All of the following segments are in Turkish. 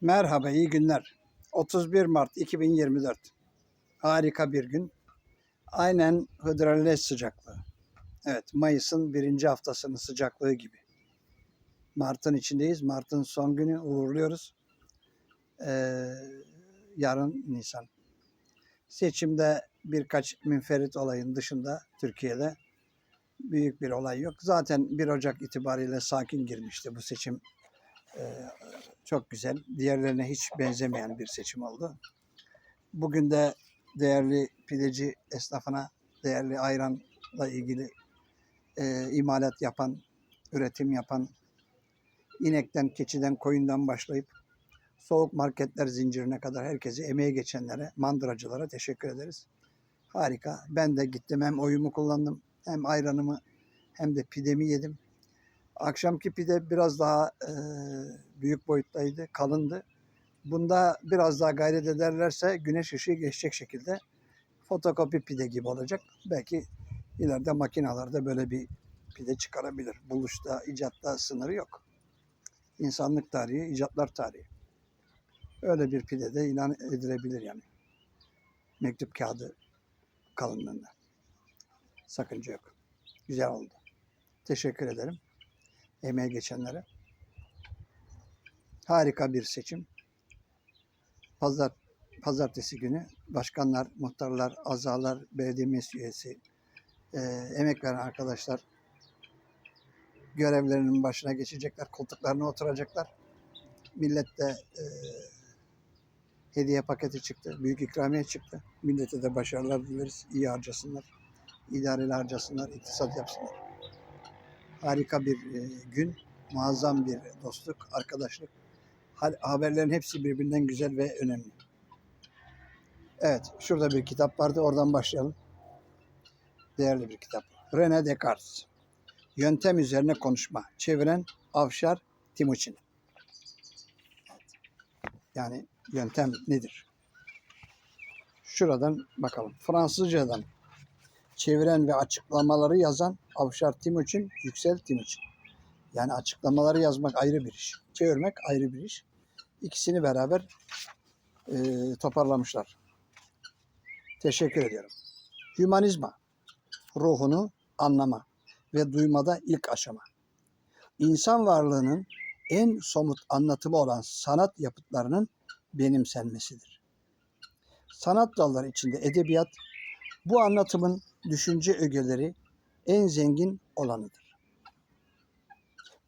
Merhaba, iyi günler. 31 Mart 2024. Harika bir gün. Aynen hıdrellez sıcaklığı. Evet, Mayıs'ın birinci haftasının sıcaklığı gibi. Mart'ın içindeyiz. Mart'ın son günü uğurluyoruz. Ee, yarın Nisan. Seçimde birkaç münferit olayın dışında Türkiye'de büyük bir olay yok. Zaten 1 Ocak itibariyle sakin girmişti bu seçim. Ee, çok güzel. Diğerlerine hiç benzemeyen bir seçim oldu. Bugün de değerli pideci esnafına, değerli ayranla ilgili e, imalat yapan, üretim yapan, inekten, keçiden, koyundan başlayıp soğuk marketler zincirine kadar herkese emeği geçenlere, mandıracılara teşekkür ederiz. Harika. Ben de gittim hem oyumu kullandım hem ayranımı hem de pidemi yedim. Akşamki pide biraz daha e, büyük boyuttaydı, kalındı. Bunda biraz daha gayret ederlerse güneş ışığı geçecek şekilde fotokopi pide gibi olacak. Belki ileride makinalarda böyle bir pide çıkarabilir. Buluşta, icatta sınırı yok. İnsanlık tarihi, icatlar tarihi. Öyle bir pide de ilan edilebilir yani. Mektup kağıdı kalınlığında. Sakınca yok. Güzel oldu. Teşekkür ederim emeğe geçenlere. Harika bir seçim. Pazar pazartesi günü başkanlar, muhtarlar, azalar, belediye meclis üyesi, e, emek veren arkadaşlar görevlerinin başına geçecekler, koltuklarına oturacaklar. Millet de e, hediye paketi çıktı, büyük ikramiye çıktı. Millete de başarılar dileriz, iyi harcasınlar, idareli harcasınlar, iktisat yapsınlar harika bir e, gün, muazzam bir dostluk, arkadaşlık. Ha- Haberlerin hepsi birbirinden güzel ve önemli. Evet, şurada bir kitap vardı, oradan başlayalım. Değerli bir kitap. René Descartes. Yöntem üzerine konuşma. Çeviren Avşar Timuçin. Yani yöntem nedir? Şuradan bakalım. Fransızcadan çeviren ve açıklamaları yazan Avşar Timuçin, Yüksel Timuçin. Yani açıklamaları yazmak ayrı bir iş. Çevirmek ayrı bir iş. İkisini beraber e, toparlamışlar. Teşekkür ediyorum. Hümanizma, ruhunu anlama ve duymada ilk aşama. İnsan varlığının en somut anlatımı olan sanat yapıtlarının benimsenmesidir. Sanat dalları içinde edebiyat, bu anlatımın düşünce ögeleri en zengin olanıdır.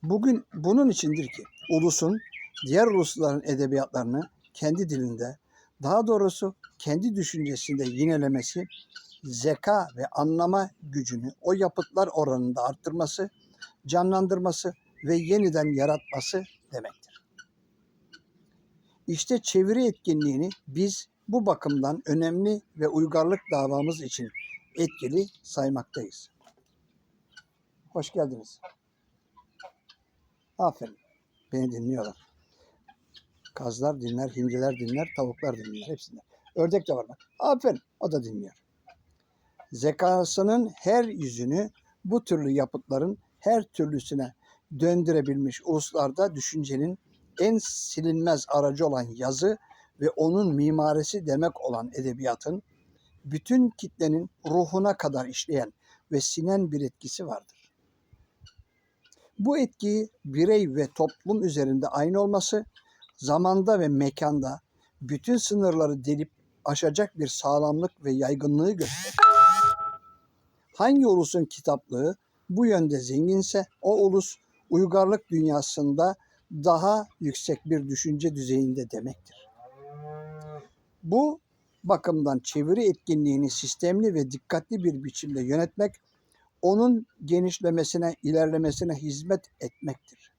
Bugün bunun içindir ki ulusun diğer ulusların edebiyatlarını kendi dilinde, daha doğrusu kendi düşüncesinde yinelemesi, zeka ve anlama gücünü o yapıtlar oranında arttırması, canlandırması ve yeniden yaratması demektir. İşte çeviri etkinliğini biz bu bakımdan önemli ve uygarlık davamız için etkili saymaktayız. Hoş geldiniz. Aferin. Beni dinliyorlar. Kazlar dinler, hindiler dinler, tavuklar dinler. Hepsinden. Ördek de var bak. Aferin. O da dinliyor. Zekasının her yüzünü bu türlü yapıtların her türlüsüne döndürebilmiş uluslarda düşüncenin en silinmez aracı olan yazı ve onun mimarisi demek olan edebiyatın bütün kitlenin ruhuna kadar işleyen ve sinen bir etkisi vardır. Bu etkiyi birey ve toplum üzerinde aynı olması, zamanda ve mekanda bütün sınırları delip aşacak bir sağlamlık ve yaygınlığı gösterir. Hangi ulusun kitaplığı bu yönde zenginse o ulus uygarlık dünyasında daha yüksek bir düşünce düzeyinde demektir. Bu bakımdan çeviri etkinliğini sistemli ve dikkatli bir biçimde yönetmek, onun genişlemesine, ilerlemesine hizmet etmektir.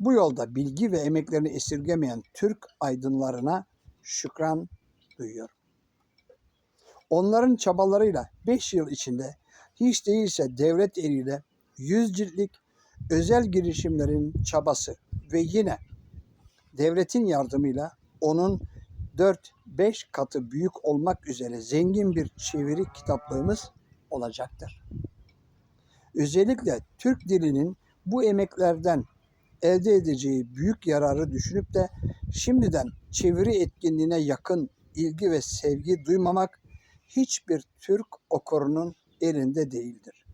Bu yolda bilgi ve emeklerini esirgemeyen Türk aydınlarına şükran duyuyorum. Onların çabalarıyla 5 yıl içinde hiç değilse devlet eliyle 100 ciltlik özel girişimlerin çabası ve yine devletin yardımıyla onun 4-5 katı büyük olmak üzere zengin bir çeviri kitaplığımız olacaktır. Özellikle Türk dilinin bu emeklerden elde edeceği büyük yararı düşünüp de şimdiden çeviri etkinliğine yakın ilgi ve sevgi duymamak hiçbir Türk okurunun elinde değildir.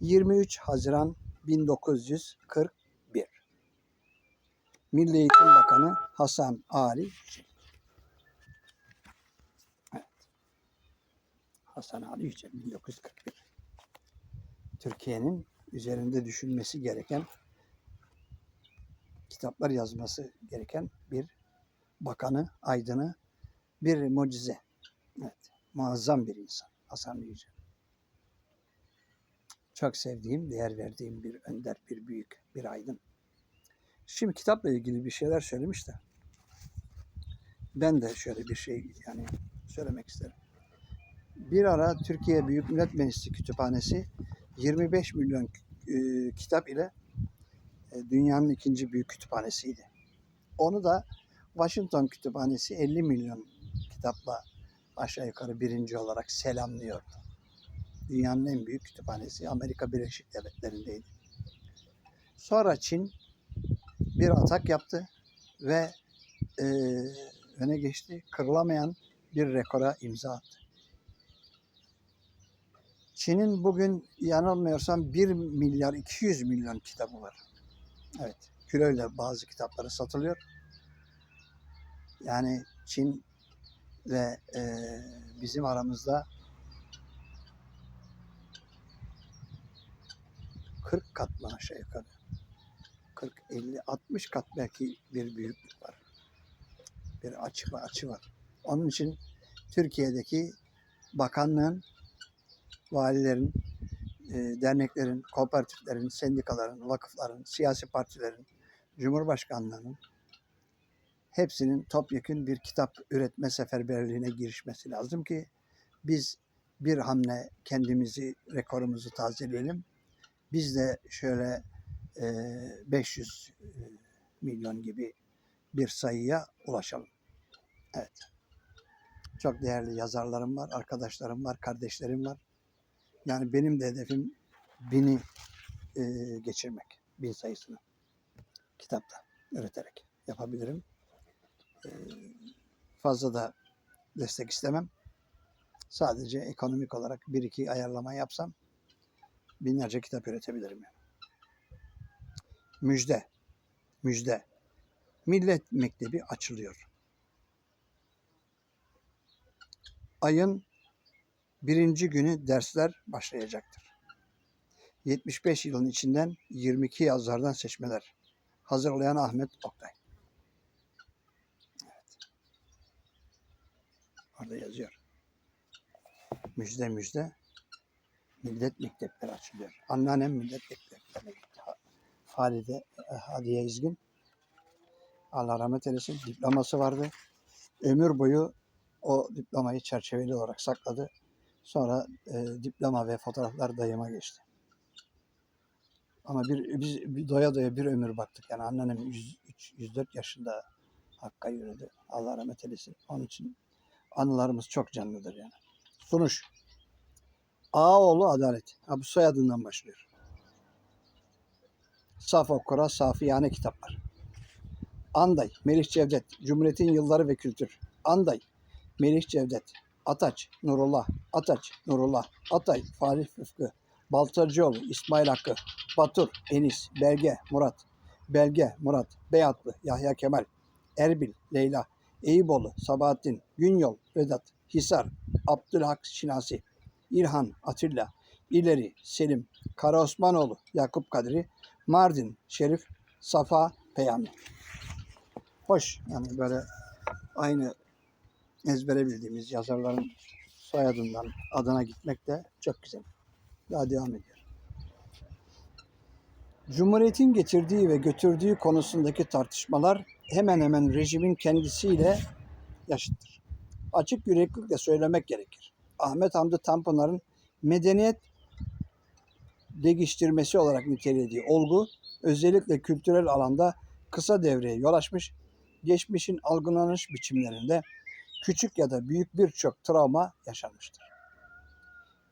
23 Haziran 1941 Milli Eğitim Bakanı Hasan Ali Yücel. Hasan Ali Yücel 1941. Türkiye'nin üzerinde düşünmesi gereken kitaplar yazması gereken bir bakanı, aydını, bir mucize. Evet, muazzam bir insan Hasan Ali Yücel. Çok sevdiğim, değer verdiğim bir önder, bir büyük, bir aydın. Şimdi kitapla ilgili bir şeyler söylemiş de ben de şöyle bir şey yani söylemek isterim. Bir ara Türkiye Büyük Millet Meclisi Kütüphanesi 25 milyon e, kitap ile e, dünyanın ikinci büyük kütüphanesiydi. Onu da Washington Kütüphanesi 50 milyon kitapla aşağı yukarı birinci olarak selamlıyordu. Dünyanın en büyük kütüphanesi Amerika Birleşik Devletleri'ndeydi. Sonra Çin bir atak yaptı ve e, öne geçti. Kırılamayan bir rekora imza attı. Çin'in bugün yanılmıyorsam 1 milyar 200 milyon kitabı var. Evet, kiloyla bazı kitapları satılıyor. Yani Çin ve e, bizim aramızda 40 kat mı aşağı yukarı? 40, 50, 60 kat belki bir büyüklük var. Bir açı açı var. Onun için Türkiye'deki bakanlığın, valilerin, e, derneklerin, kooperatiflerin, sendikaların, vakıfların, siyasi partilerin, cumhurbaşkanlığının hepsinin topyekün bir kitap üretme seferberliğine girişmesi lazım ki biz bir hamle kendimizi, rekorumuzu tazeleyelim. Biz de şöyle e, 500 e, milyon gibi bir sayıya ulaşalım. Evet. Çok değerli yazarlarım var, arkadaşlarım var, kardeşlerim var. Yani benim de hedefim bini e, geçirmek. Bin sayısını. Kitapta üreterek yapabilirim. E, fazla da destek istemem. Sadece ekonomik olarak bir iki ayarlama yapsam binlerce kitap üretebilirim. Yani. Müjde. Müjde. Millet Mektebi açılıyor. Ayın birinci günü dersler başlayacaktır. 75 yılın içinden 22 yazardan seçmeler. Hazırlayan Ahmet Oktay. Evet. Orada yazıyor. Müjde müjde. Millet mektepleri açılıyor. Anneannem millet mekteplerine gitti. Halide e, Hadiye İzgin. Allah rahmet eylesin. Diploması vardı. Ömür boyu o diplomayı çerçeveli olarak sakladı. Sonra e, diploma ve fotoğraflar dayıma geçti. Ama bir, biz bir doya doya bir ömür baktık. Yani anneannem 103, 104 yaşında Hakk'a yürüdü. Allah rahmet eylesin. Onun için anılarımız çok canlıdır yani. Sunuş. Ağaoğlu Adalet. Ha, bu soyadından başlıyor. Saf okura, safiyane kitaplar. Anday, Melih Cevdet, Cumhuriyet'in Yılları ve Kültür. Anday, Melih Cevdet, Ataç, Nurullah, Ataç, Nurullah, Atay, Falih Rıfkı, Baltacıoğlu, İsmail Hakkı, Batur, Enis, Belge, Murat, Belge, Murat, Beyatlı, Yahya Kemal, Erbil, Leyla, Eyüboğlu, Sabahattin, Günyol, Vedat, Hisar, Abdülhak Şinasi, İlhan, Atilla, İleri, Selim, Kara Osmanoğlu, Yakup Kadri, Mardin, Şerif, Safa, Peyami. Hoş. Yani böyle aynı ezbere bildiğimiz yazarların soyadından adına gitmek de çok güzel. Daha devam ediyor. Cumhuriyetin getirdiği ve götürdüğü konusundaki tartışmalar hemen hemen rejimin kendisiyle yaşıttır. Açık yüreklilikle söylemek gerekir. Ahmet Hamdi Tanpınar'ın medeniyet değiştirmesi olarak nitelediği olgu özellikle kültürel alanda kısa devreye yol açmış, geçmişin algılanış biçimlerinde küçük ya da büyük birçok travma yaşanmıştır.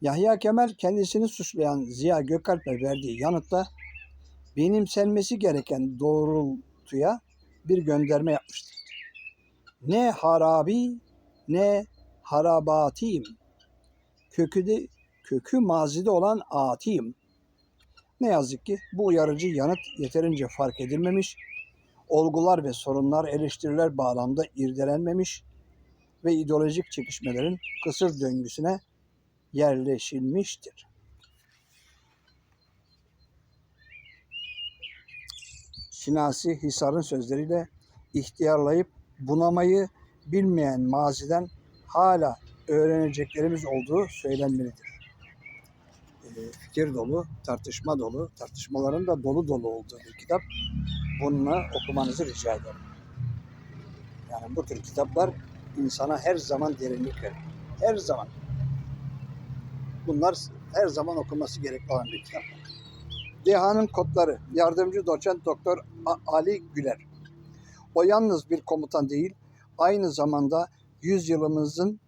Yahya Kemal kendisini suçlayan Ziya Gökalp'e verdiği yanıtta benimsenmesi gereken doğrultuya bir gönderme yapmıştır. Ne harabi ne harabatiyim. Kökü de, kökü mazide olan atiyim. Ne yazık ki bu uyarıcı yanıt yeterince fark edilmemiş, olgular ve sorunlar eleştiriler bağlamda irdelenmemiş ve ideolojik çekişmelerin kısır döngüsüne yerleşilmiştir. Şinasi Hisar'ın sözleriyle ihtiyarlayıp bunamayı bilmeyen maziden hala öğreneceklerimiz olduğu söylenmelidir. Ee, fikir dolu, tartışma dolu, tartışmaların da dolu dolu olduğu bir kitap. Bununla okumanızı rica ederim. Yani bu tür kitaplar insana her zaman derinlik verir. Her zaman. Bunlar her zaman okunması gerekli olan bir kitap. Deha'nın kodları. Yardımcı doçent doktor Ali Güler. O yalnız bir komutan değil, aynı zamanda yüzyılımızın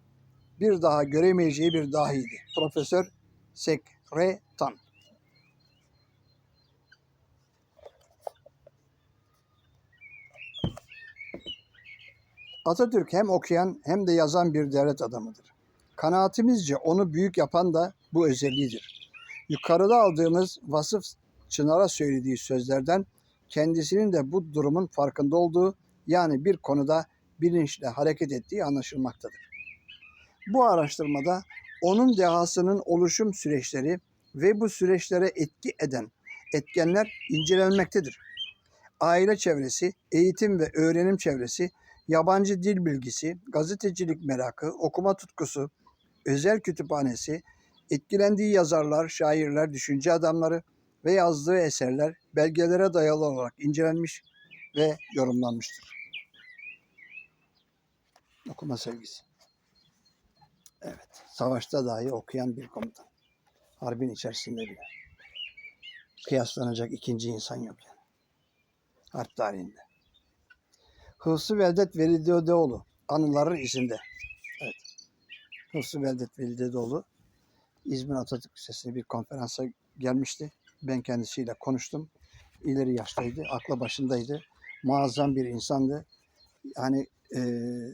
bir daha göremeyeceği bir dahiydi. Profesör Sekretan. Atatürk hem okuyan hem de yazan bir devlet adamıdır. Kanaatimizce onu büyük yapan da bu özelliğidir. Yukarıda aldığımız vasıf Çınar'a söylediği sözlerden kendisinin de bu durumun farkında olduğu yani bir konuda bilinçle hareket ettiği anlaşılmaktadır. Bu araştırmada onun dehasının oluşum süreçleri ve bu süreçlere etki eden etkenler incelenmektedir. Aile çevresi, eğitim ve öğrenim çevresi, yabancı dil bilgisi, gazetecilik merakı, okuma tutkusu, özel kütüphanesi, etkilendiği yazarlar, şairler, düşünce adamları ve yazdığı eserler belgelere dayalı olarak incelenmiş ve yorumlanmıştır. Okuma sevgisi. Evet, savaşta dahi okuyan bir komutan. Harbin içerisinde bile. Kıyaslanacak ikinci insan yok yani. Harp tarihinde. Hıfzı Veldet Velideoğlu anıların izinde. Evet. Hıfzı Veldet Velideoğlu İzmir Atatürk Lisesi'ne bir konferansa gelmişti. Ben kendisiyle konuştum. İleri yaştaydı, akla başındaydı. Muazzam bir insandı. Yani eee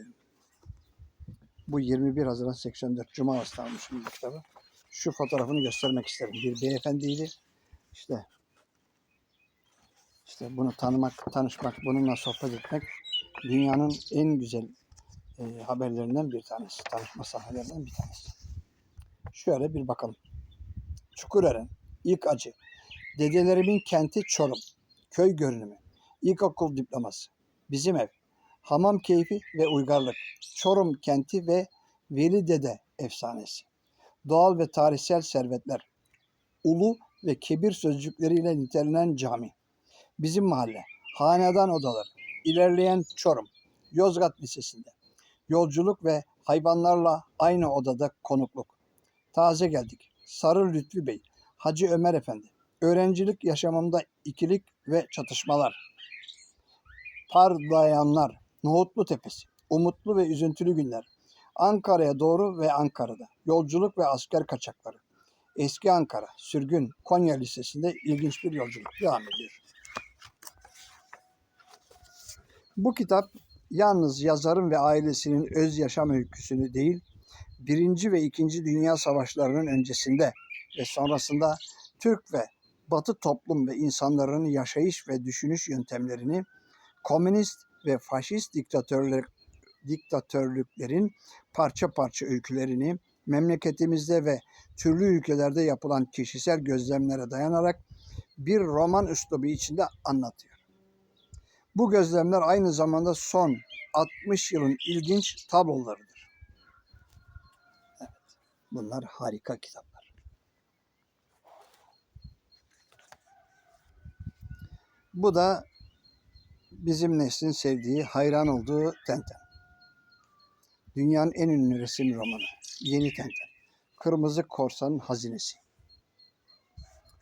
bu 21 Haziran 84 Cuma arasında bu kitabı. Şu fotoğrafını göstermek isterim. Bir beyefendiydi. İşte işte bunu tanımak, tanışmak, bununla sohbet etmek dünyanın en güzel e, haberlerinden bir tanesi. Tanışma sahnelerinden bir tanesi. Şöyle bir bakalım. Çukurören, ilk acı. Dedelerimin kenti Çorum. Köy görünümü. İlkokul diploması. Bizim ev. Hamam keyfi ve uygarlık. Çorum kenti ve Veli Dede efsanesi. Doğal ve tarihsel servetler. Ulu ve kebir sözcükleriyle nitelenen cami. Bizim mahalle. Hanedan odaları. İlerleyen Çorum. Yozgat Lisesi'nde. Yolculuk ve hayvanlarla aynı odada konukluk. Taze geldik. Sarı Lütfü Bey. Hacı Ömer Efendi. Öğrencilik yaşamımda ikilik ve çatışmalar. Parlayanlar. Nohutlu Tepesi. Umutlu ve üzüntülü günler. Ankara'ya doğru ve Ankara'da. Yolculuk ve asker kaçakları. Eski Ankara, Sürgün, Konya Lisesi'nde ilginç bir yolculuk devam ediyor. Bu kitap yalnız yazarın ve ailesinin öz yaşam öyküsünü değil, Birinci ve İkinci Dünya Savaşlarının öncesinde ve sonrasında Türk ve Batı toplum ve insanların yaşayış ve düşünüş yöntemlerini komünist ve faşist diktatörler, diktatörlüklerin parça parça öykülerini memleketimizde ve türlü ülkelerde yapılan kişisel gözlemlere dayanarak bir roman üslubu içinde anlatıyor. Bu gözlemler aynı zamanda son 60 yılın ilginç tablolarıdır. Evet, bunlar harika kitaplar. Bu da bizim neslin sevdiği, hayran olduğu Tenten. Dünyanın en ünlü resim romanı. Yeni Tenten. Kırmızı Korsanın Hazinesi.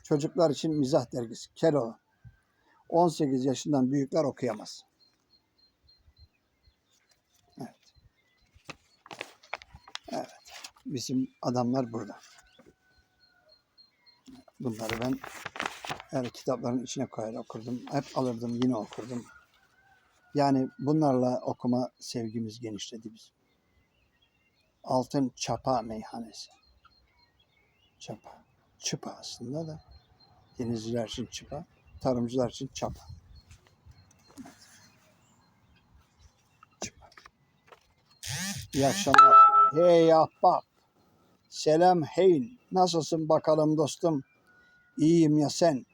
Çocuklar için mizah dergisi. Keloğlan. 18 yaşından büyükler okuyamaz. Evet. Evet. Bizim adamlar burada. Bunları ben Yani kitapların içine koyar okurdum. Hep alırdım yine okurdum. Yani bunlarla okuma sevgimiz genişledi bizim. Altın Çapa Meyhanesi. Çapa. Çıpa aslında da. Denizciler için çıpa, tarımcılar için. Çıpa. İyi akşamlar. Hey ahbap. Selam heyn. Nasılsın bakalım dostum? İyiyim ya sen?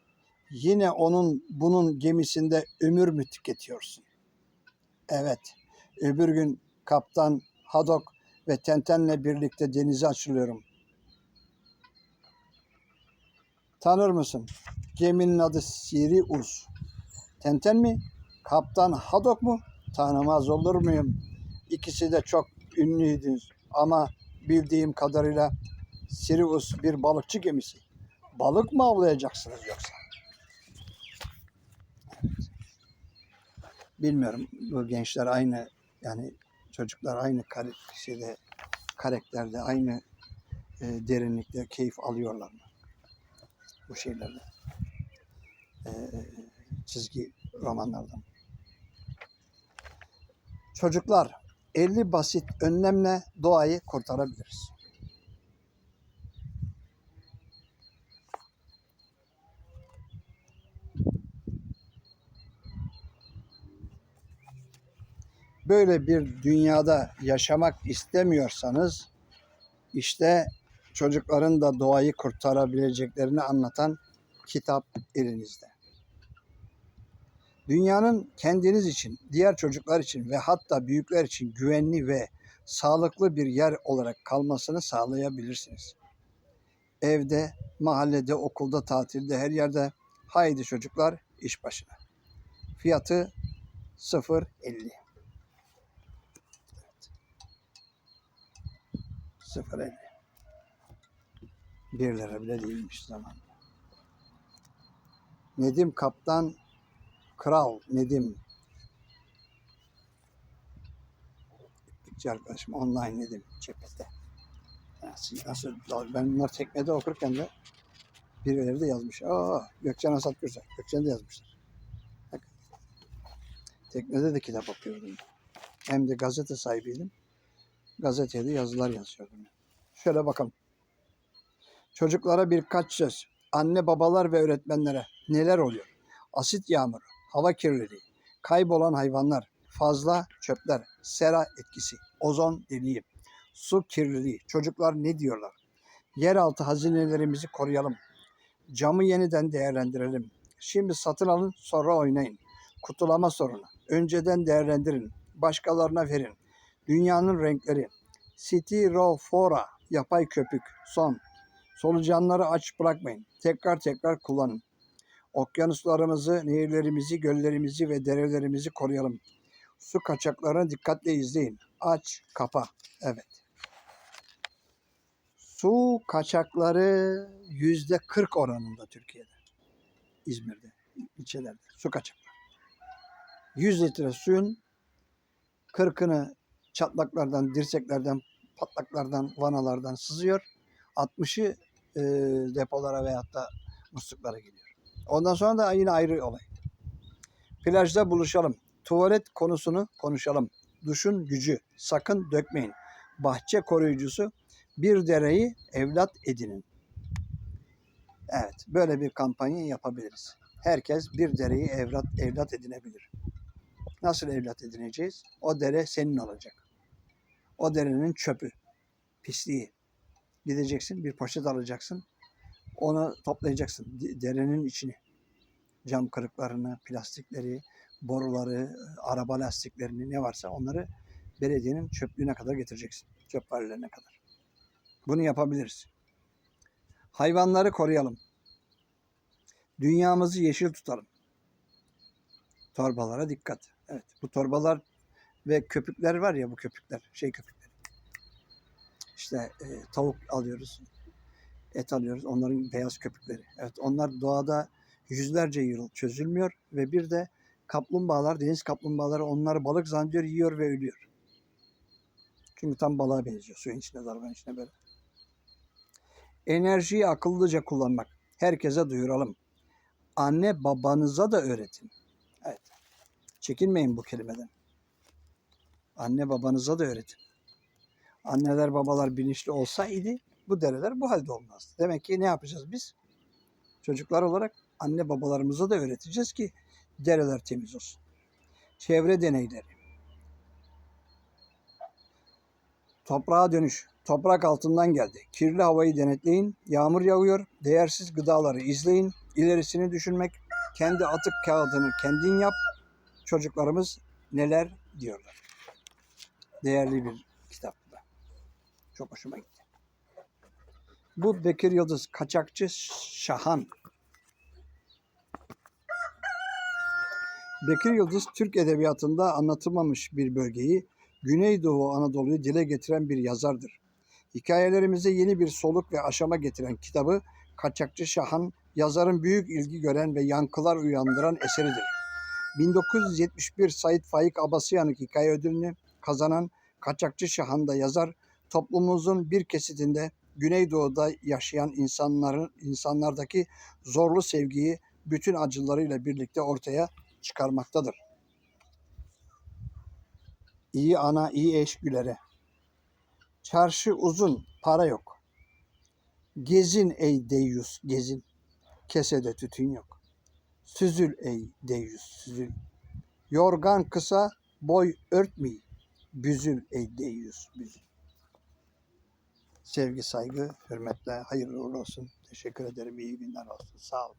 Yine onun bunun gemisinde ömür mü tüketiyorsun? Evet. Öbür gün kaptan Hadok ve Tenten'le birlikte denize açılıyorum. Tanır mısın? Geminin adı Sirius. Tenten mi? Kaptan Hadok mu? Tanımaz olur muyum? İkisi de çok ünlüydü ama bildiğim kadarıyla Sirius bir balıkçı gemisi. Balık mı avlayacaksınız yoksa? Bilmiyorum bu gençler aynı yani çocuklar aynı kare, şeyde, karakterde aynı e, derinlikte keyif alıyorlar mı? Bu şeylerden. E, çizgi romanlardan. Çocuklar 50 basit önlemle doğayı kurtarabiliriz. Böyle bir dünyada yaşamak istemiyorsanız işte çocukların da doğayı kurtarabileceklerini anlatan kitap elinizde. Dünyanın kendiniz için, diğer çocuklar için ve hatta büyükler için güvenli ve sağlıklı bir yer olarak kalmasını sağlayabilirsiniz. Evde, mahallede, okulda, tatilde, her yerde haydi çocuklar iş başına. Fiyatı 0.50. 0.50. 1 lira bile değilmiş zaman. Nedim Kaptan Kral Nedim. İplikçi arkadaşım online Nedim cephete. Nasıl, nasıl, ben bunlar teknede okurken de birileri de yazmış. Aa, Gökçen Asat Gürsel. Gökçen de yazmışlar. Bak. Teknede de kitap okuyordum. Hem de gazete sahibiydim. Gazetede yazılar yazıyordum. Şöyle bakalım. Çocuklara birkaç söz. Anne babalar ve öğretmenlere neler oluyor? Asit yağmuru, hava kirliliği, kaybolan hayvanlar, fazla çöpler, sera etkisi, ozon deliği, su kirliliği. Çocuklar ne diyorlar? Yeraltı hazinelerimizi koruyalım. Camı yeniden değerlendirelim. Şimdi satın alın, sonra oynayın. Kutulama sorunu. Önceden değerlendirin. Başkalarına verin. Dünyanın renkleri. Styrofora, yapay köpük. Son. Solucanları aç bırakmayın. Tekrar tekrar kullanın. Okyanuslarımızı, nehirlerimizi, göllerimizi ve derelerimizi koruyalım. Su kaçaklarını dikkatle izleyin. Aç, kapa. Evet. Su kaçakları yüzde 40 oranında Türkiye'de. İzmir'de, ilçelerde. Su kaçakları. 100 litre suyun 40'ını çatlaklardan, dirseklerden, patlaklardan, vanalardan sızıyor. 60'ı e, depolara veyahut da musluklara gidiyor. Ondan sonra da yine ayrı olay. Plajda buluşalım. Tuvalet konusunu konuşalım. Duşun gücü. Sakın dökmeyin. Bahçe koruyucusu bir dereyi evlat edinin. Evet, böyle bir kampanya yapabiliriz. Herkes bir dereyi evlat evlat edinebilir. Nasıl evlat edineceğiz? O dere senin olacak. O derenin çöpü, pisliği. Gideceksin, bir poşet alacaksın. Onu toplayacaksın. Derenin içini. Cam kırıklarını, plastikleri, boruları, araba lastiklerini ne varsa onları belediyenin çöplüğüne kadar getireceksin. Çöp valilerine kadar. Bunu yapabiliriz. Hayvanları koruyalım. Dünyamızı yeşil tutalım. Torbalara dikkat. Evet bu torbalar ve köpükler var ya bu köpükler, şey köpükleri. İşte e, tavuk alıyoruz, et alıyoruz. Onların beyaz köpükleri. Evet onlar doğada yüzlerce yıl çözülmüyor ve bir de kaplumbağalar, deniz kaplumbağaları onları balık zannediyor, yiyor ve ölüyor. Çünkü tam balığa benziyor. Suyun içinde, zarbanın içinde böyle. Enerjiyi akıllıca kullanmak. Herkese duyuralım. anne babanıza da öğretin. Evet. Çekinmeyin bu kelimeden. Anne babanıza da öğretin. Anneler babalar bilinçli olsaydı bu dereler bu halde olmazdı. Demek ki ne yapacağız biz? Çocuklar olarak anne babalarımıza da öğreteceğiz ki dereler temiz olsun. Çevre deneyleri. Toprağa dönüş. Toprak altından geldi. Kirli havayı denetleyin. Yağmur yağıyor. Değersiz gıdaları izleyin. İlerisini düşünmek. Kendi atık kağıdını kendin yap. Çocuklarımız neler diyorlar. Değerli bir. Çok hoşuma gitti. Bu Bekir Yıldız Kaçakçı Şahan. Bekir Yıldız Türk edebiyatında anlatılmamış bir bölgeyi Güneydoğu Anadolu'yu dile getiren bir yazardır. Hikayelerimize yeni bir soluk ve aşama getiren kitabı Kaçakçı Şahan, yazarın büyük ilgi gören ve yankılar uyandıran eseridir. 1971 Sait Faik Abasıyanık hikaye ödülünü kazanan Kaçakçı Şahan'da yazar, toplumumuzun bir kesitinde Güneydoğu'da yaşayan insanların insanlardaki zorlu sevgiyi bütün acılarıyla birlikte ortaya çıkarmaktadır. İyi ana, iyi eş gülere. Çarşı uzun, para yok. Gezin ey deyyus, gezin. Kesede tütün yok. Süzül ey deyyus, süzül. Yorgan kısa, boy örtmeyi. Büzül ey deyyus, büzül. Sevgi, saygı, hürmetle hayırlı uğurlu olsun. Teşekkür ederim. İyi günler olsun. Sağ olun.